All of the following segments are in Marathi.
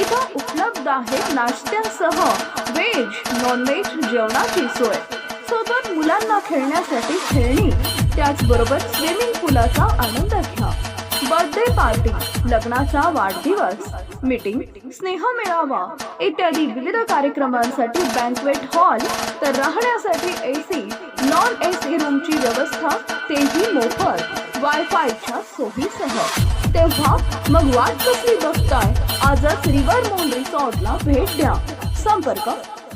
इथं उपलब्ध आहे नाश्त्यासह व्हेज नॉनव्हेज जेवणाची सोय. सोबत मुलांना खेळण्यासाठी खेळणी त्याचबरोबर स्विमिंग पूलाचा आनंद घ्या. बर्थडे पार्टी लग्नाचा वाढदिवस मीटिंग स्नेह मेळावा इत्यादी विविध कार्यक्रमांसाठी बँकवेट हॉल तर राहण्यासाठी एसी नॉन एसी रूमची व्यवस्था तेही मोफत. वायफायच्या सोयीसह. तेव्हा मग वाट कसली बघताय आजच रिव्हर मून रिसॉर्टला भेट द्या. संपर्क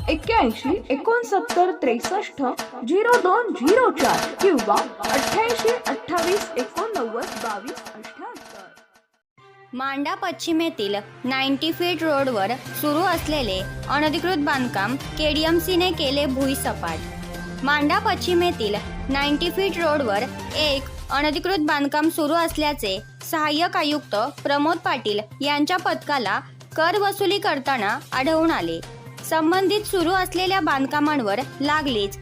एक्क्याऐंशी एकोणसत्तर त्रेसष्ट झिरो दोन झिरो चार किंवा अठ्ठ्याऐंशी अठ्ठावीस एकोणनव्वद बावीस अठ्ठ्याहत्तर मांडा पश्चिमेतील नाईन्टी फीट रोडवर सुरू असलेले अनधिकृत बांधकाम केडीएमसीने केले भुईसपाट. मांडा पश्चिमेतील नाईन्टी फीट रोडवर एक अनधिकृत बांधकाम सुरू असल्याचे सहाय्यक आयुक्त प्रमोद पाटील यांच्या पथकाला कर वसुली करताना आढळून आले. संबंधित सुरू असलेल्या बांधकामांवर लागलीच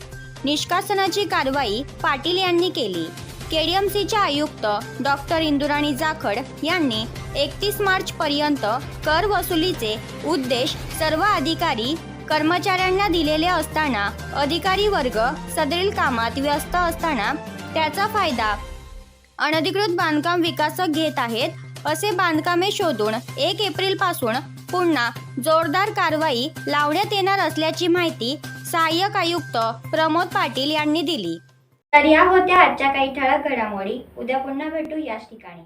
निष्कासनाची कारवाई पाटील यांनी केली. केडीएमसीच्या आयुक्त डॉक्टर इंदुराणी जाखड यांनी एकतीस मार्च पर्यंत कर वसुलीचे उद्देश सर्व अधिकारी कर्मचाऱ्यांना दिलेले असताना अधिकारी वर्ग सदरील कामात व्यस्त असताना त्याचा फायदा अनधिकृत बांधकाम विकासक घेत आहेत असे बांधकामे शोधून एक एप्रिलपासून पुन्हा जोरदार कारवाई लावण्यात येणार असल्याची माहिती सहाय्यक आयुक्त प्रमोद पाटील यांनी दिली. तर या होत्या आजच्या काही ठळक घडामोडी. उद्या पुन्हा भेटू याच ठिकाणी.